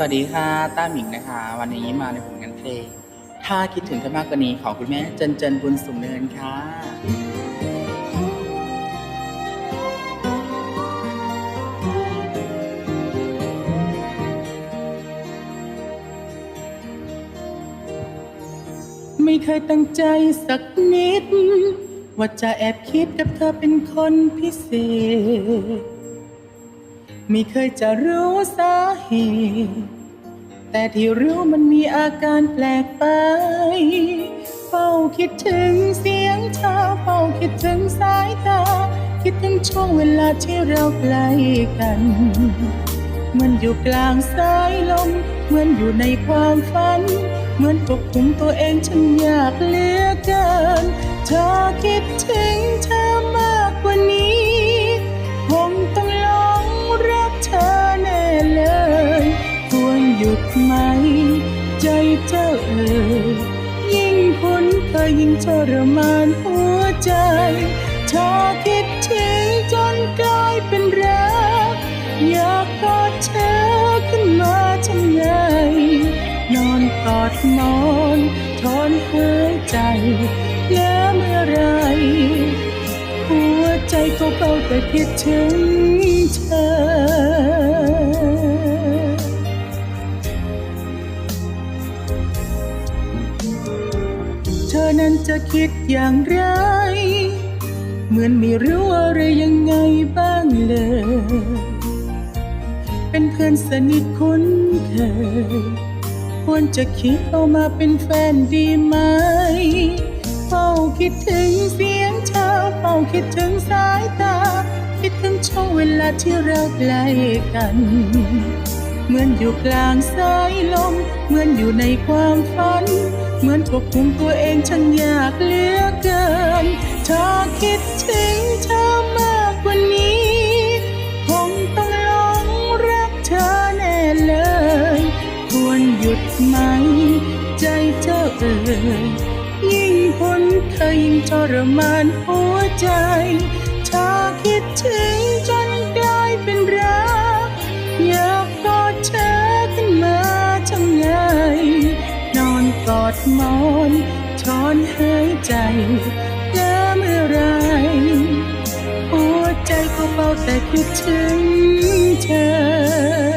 สวัสดีค่ะ ต้าหมิงนะคะ วันนี้มาในผลงานเพลง ถ้าคิดถึงเธอมากกว่านี้ของคุณแม่เจนเจนบุญสุงเนินค่ะ ไม่เคยตั้งใจสักนิด ว่าจะแอบคิดกับเธอเป็นคนพิเศษ ไม่เคยจะรู้สาเหตุ แต่ที่รู้มันมีอาการแปลกไป เฝ้าคิดถึงเสียงเธอเฝ้าคิดถึงสายตา คิดถึงช่วงเวลาที่เราใกล้กันเหมือนอยู่กลางสายลม เหมือนอยู่ในความฝัน เหมือนควบคุมตัวเองฉันอยากเหลือเกิน เจ้าเอ่ยยิ่งคุ้นเคยยิ่งทรมานหัวใจเธอคิดถึงจนกลายเป็นรักอยากกอดเธอขึ้นมาทำไงนอนกอดหมอนถอนหายใจแล้วเมื่อไรหัวใจก็เฝ้าแต่คิดถึงเธอ นั้นจะคิดอย่างไร เหมือนไม่รู้อะไรยังไงบ้างเลย เป็นเพื่อนสนิทคุ้นเคยควรจะคิดเอามาเป็นแฟนดีไหมเฝ้าคิดถึงเสียงเธอเฝ้าคิดถึงสายตา คิดถึงช่วงเวลาที่เราใกล้กัน เหมือนอยู่กลางสายลม เหมือนอยู่ในความฝัน เหมือนควบคุมตัวเองฉันอยากเหลือเกินเธอคิดถึงเธอมากกว่านี้คงต้องหลงรักเธอแน่เลย ควรหยุดไหม ใจเจ้าเอ่ยยิ่งพ้นเคยยิ่งทรมานหัวใจเธอคิดถึงจนก มอนถอนหายใจแล้วเมื่อไรหัวใจก็เฝ้าแต่คิดถึงเธอ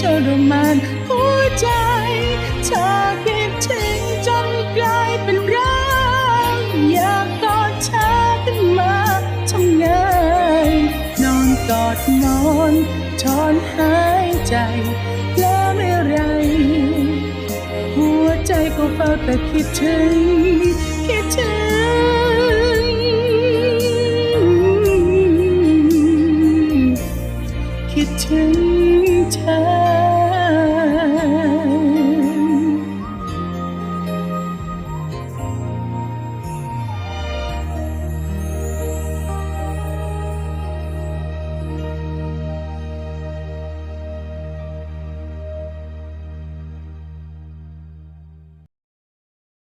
ทรมานหัวใจ เธอคิดถึงจนกลายเป็นรักอยากกอดเธอขึ้นมาทำไงนอนกอดนอนถอนหายใจแล้วเมื่อไร หัวใจก็เฝ้าแต่คิดถึง คิดถึง คิดถึงเธอ